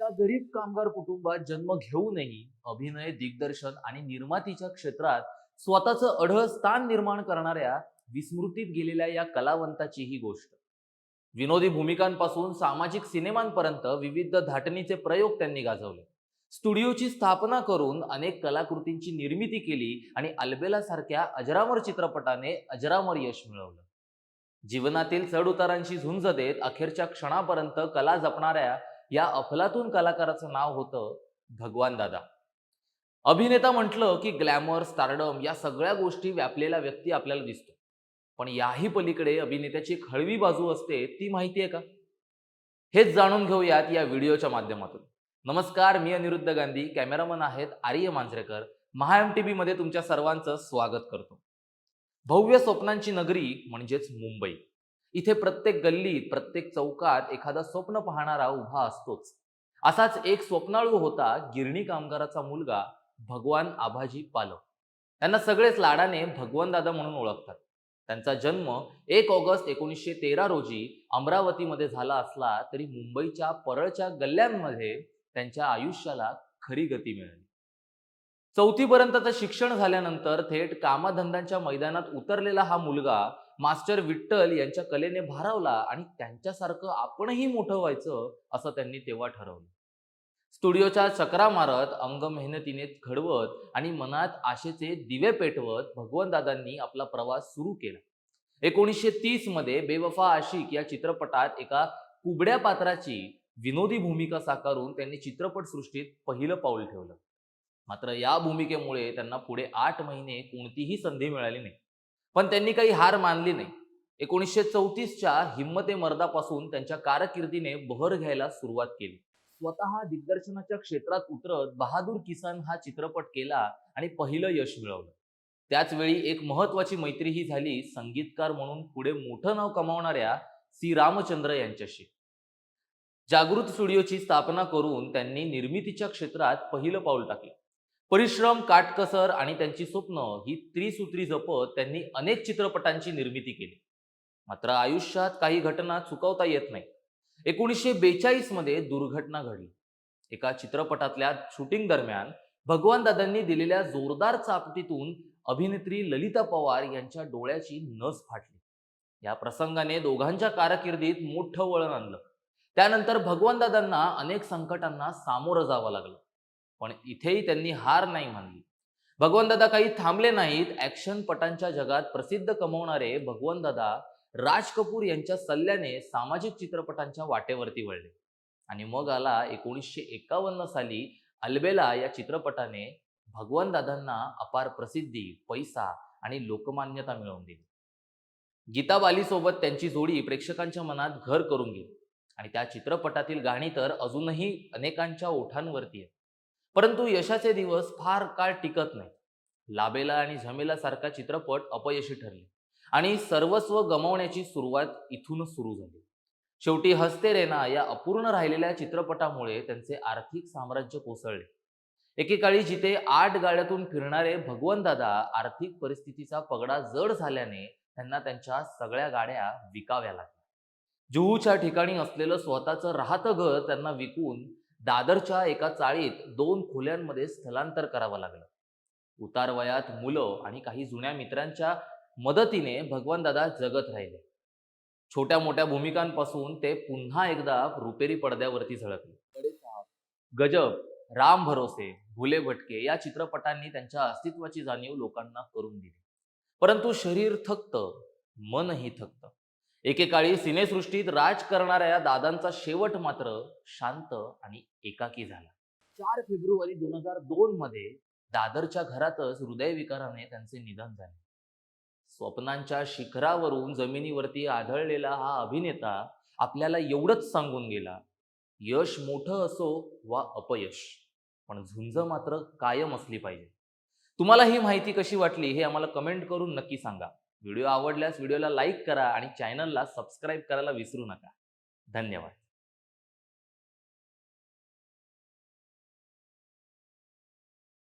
एका गरीब कामगार कुटुंबात जन्म घेऊनही अभिनय दिग्दर्शन आणि निर्मातीच्या क्षेत्रात स्वतःचं अढळ स्थान निर्माण करणाऱ्या विस्मृतीत गेलेल्या या कलावंताची ही गोष्ट. विनोदी भूमिकांपासून सामाजिक सिनेमांपर्यंत विविध धाटणीचे प्रयोग त्यांनी गाजवले. स्टुडिओची स्थापना करून अनेक कलाकृतींची निर्मिती केली आणि अल्बेला सारख्या अजरामर चित्रपटाने अजरामर यश मिळवलं. जीवनातील चढउतारांशी झुंज देत अखेरच्या क्षणापर्यंत कला जपणाऱ्या या अफलातून कलाकाराचं नाव होतं भगवान दादा. अभिनेता म्हटलं की ग्लॅमर स्टारडम या सगळ्या गोष्टी व्यापलेला व्यक्ती आपल्याला दिसतो. पण याही पलीकडे अभिनेत्याची खळवी बाजू असते ती माहिती आहे का? हेच जाणून घेऊयात या व्हिडिओच्या माध्यमातून. नमस्कार मी अनिरुद्ध गांधी. कॅमेरामन आहेत आर्य मांजरेकर. महा एम टी मध्ये तुमच्या सर्वांचं स्वागत करतो. भव्य स्वप्नांची नगरी म्हणजेच मुंबई. इथे प्रत्येक गल्लीत प्रत्येक चौकात एखादा स्वप्न पाहणारा उभा असतोच. असाच एक स्वप्नाळू होता गिरणी कामगाराचा मुलगा भगवान आभाजी पालव त्यांना सगळेच लाडाने भगवान दादा म्हणून ओळखतात. त्यांचा जन्म एक ऑगस्ट एकोणीसशे तेरा रोजी अमरावतीमध्ये झाला असला तरी मुंबईच्या परळच्या गल्ल्यांमध्ये त्यांच्या आयुष्याला खरी गती मिळाली. चौथीपर्यंतचं शिक्षण झाल्यानंतर थेट कामाधंद्यांच्या मैदानात उतरलेला हा मुलगा मास्टर विठ्ठल यांच्या कलेने भारावला आणि त्यांच्यासारखं आपणही मोठं व्हायचं असं त्यांनी तेव्हा ठरवलं. स्टुडिओच्या चक्रा मारत अंग मेहनतीने घडवत आणि मनात आशेचे दिवे पेटवत भगवंतदादांनी आपला प्रवास सुरू केला. एकोणीसशे तीसमध्ये बेवफा आशिक या चित्रपटात एका कुबड्या पात्राची विनोदी भूमिका साकारून त्यांनी चित्रपटसृष्टीत पहिलं पाऊल ठेवलं. मात्र या भूमिकेमुळे त्यांना पुढे आठ महिने कोणतीही संधी मिळाली नाही. पण त्यांनी काही हार मानली नाही. एकोणीसशे चौतीसच्या हिम्मते मर्दापासून त्यांच्या कारकिर्दीने बहर घ्यायला सुरुवात केली. स्वतः दिग्दर्शनाच्या क्षेत्रात उतरत बहादूर किसान हा चित्रपट केला आणि पहिलं यश मिळवलं. त्याच वेळी एक महत्वाची मैत्रीही झाली संगीतकार म्हणून पुढे मोठं नाव कमावणाऱ्या सी रामचंद्र यांच्याशी. जागृत स्टुडिओची स्थापना करून त्यांनी निर्मितीच्या क्षेत्रात पहिलं पाऊल टाकलं. परिश्रम काटकसर आणि त्यांची स्वप्न ही त्रिसूत्री जपत त्यांनी अनेक चित्रपटांची निर्मिती केली. मात्र आयुष्यात काही घटना चुकवता येत नाही. एकोणीसशे बेचाळीसमध्ये दुर्घटना घडली. एका चित्रपटातल्या शूटिंग दरम्यान भगवान दादांनी दिलेल्या जोरदार चापटीतून अभिनेत्री ललिता पवार यांच्या डोळ्याची नस फाटली. या प्रसंगाने दोघांच्या कारकिर्दीत मोठं वळण आणलं. त्यानंतर भगवान दादांना अनेक संकटांना सामोरं जावं लागलं. पण इथेही त्यांनी हार नाही मानली. भगवंतदादा काही थांबले नाहीत. ऍक्शन पटांच्या जगात प्रसिद्ध कमवणारे भगवंतदादा राज कपूर यांच्या सल्ल्याने सामाजिक चित्रपटांच्या वाटेवरती वळले. आणि मग आला एकोणीसशे एकावन्न साली अल्बेला या चित्रपटाने भगवंतदादांना अपार प्रसिद्धी पैसा आणि लोकमान्यता मिळवून दिली. गीता बालीसोबत त्यांची जोडी प्रेक्षकांच्या मनात घर करून गेली. आणि त्या चित्रपटातील गाणी तर अजूनही अनेकांच्या ओठांवरती आहेत. परंतु यशाचे दिवस फार काळ टिकत नाही लाबेला आणि झमेला सारखा चित्रपट अपयशी ठरले आणि सर्वस्व गमावण्याची सुरुवात इथूनच सुरू झाली. शेवटी हस्ते रेना या अपूर्ण राहिलेल्या चित्रपटामुळे त्यांचे आर्थिक साम्राज्य कोसळले. एकेकाळी जिथे आठ गाड्यातून फिरणारे भगवंतदादा आर्थिक परिस्थितीचा पगडा जड झाल्याने त्यांना त्यांच्या सगळ्या गाड्या विकाव्या लागल्या. जुहूच्या ठिकाणी असलेलं स्वतःचं राहतं घर त्यांना विकून दादरच्या एका चाळीत दोन खोल्यांमध्ये स्थलांतर करावं लागलं. उतार वयात मुलं आणि काही जुन्या मित्रांच्या मदतीने भगवानदादा जगत राहिले. छोट्या मोठ्या भूमिकांपासून ते पुन्हा एकदा रुपेरी पडद्यावरती झळकले. गजब राम भरोसे भुले भटके या चित्रपटांनी त्यांच्या अस्तित्वाची जाणीव लोकांना करून दिली. परंतु शरीर थकतं मनही थकतं. एकेकाळी सिनेसृष्टीत राज करणाऱ्या दादांचा शेवट मात्र शांत आणि एकाकी झाला. चार फेब्रुवारी दोन हजार दोन मध्ये दादरच्या घरातच हृदयविकाराने त्यांचे निधन झाले. स्वप्नांच्या शिखरावरून जमिनीवरती आढळलेला हा अभिनेता आपल्याला एवढंच सांगून गेला यश मोठं असो वा अपयश पण झुंज मात्र कायम असली पाहिजे. तुम्हाला ही माहिती कशी वाटली हे आम्हाला कमेंट करून नक्की सांगा. व्हिडिओ आवडल्यास व्हिडिओला लाईक करा आणि चॅनलला सबस्क्राईब करायला विसरू नका. धन्यवाद.